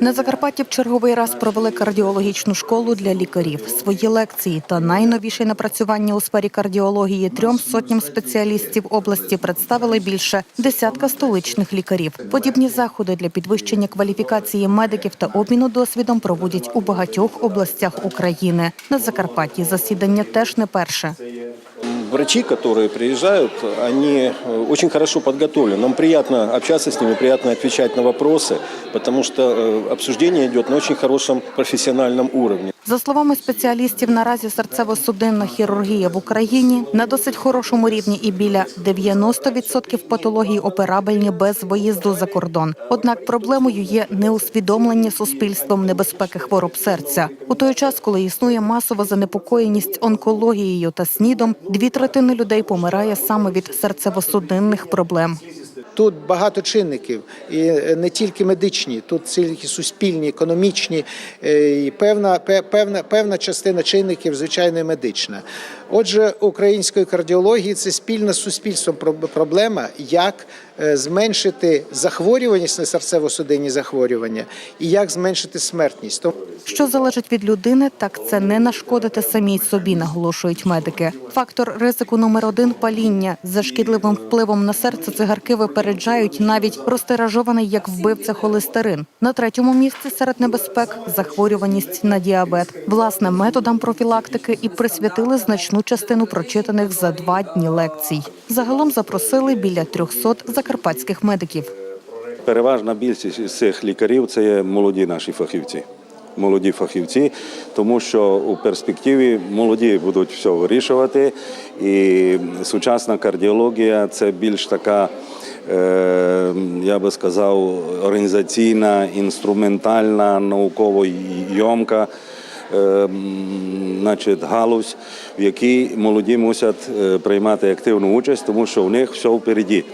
На Закарпатті в черговий раз провели кардіологічну школу для лікарів. Свої лекції та найновіші напрацювання у сфері кардіології трьом сотням спеціалістів області представили більше десятка столичних лікарів. Подібні заходи для підвищення кваліфікації медиків та обміну досвідом проводять у багатьох областях України. На Закарпатті засідання теж не перше Врачи, которые приезжают, они э, очень хорошо подготовлены. Нам приятно общаться с ними, приятно отвечать на вопросы, потому что э, обсуждение идет на очень хорошем профессиональном уровне. За словами спеціалістів, наразі серцево-судинна хірургія в Україні на досить хорошому рівні і біля 90% патологій операбельні без виїзду за кордон. Однак проблемою є неусвідомлення суспільством небезпеки хвороб серця. У той час, коли існує масова занепокоєність онкологією та снідом, дві третини людей помирає саме від серцево-судинних проблем. Тут багато чинників, і е, не тільки медичні, тут тільки суспільні, економічні, е, і певна, певна, певна частина чинників, звичайно, медична. Отже, української кардіології це спільна з суспільством проб- проблема, як е, зменшити захворюваність на серцево-судинні захворювання і як зменшити смертність. Що залежить від людини, так це не нашкодити самій собі, наголошують медики. Фактор ризику номер один паління за шкідливим впливом на серце цигарки випереджають навіть розтиражований як вбивця холестерин. На третьому місці серед небезпек захворюваність на діабет. Власне, методам профілактики і присвятили значну частину прочитаних за два дні лекцій. Загалом запросили біля 300 закарпатських медиків. Переважна більшість із цих лікарів це є молоді наші фахівці. Молоді фахівці, тому що у перспективі молоді будуть все вирішувати, і сучасна кардіологія це більш така, е, я би сказав, організаційна, інструментальна, науково йомка е, значить, галузь, в якій молоді мусять е, приймати активну участь, тому що у них все впереді.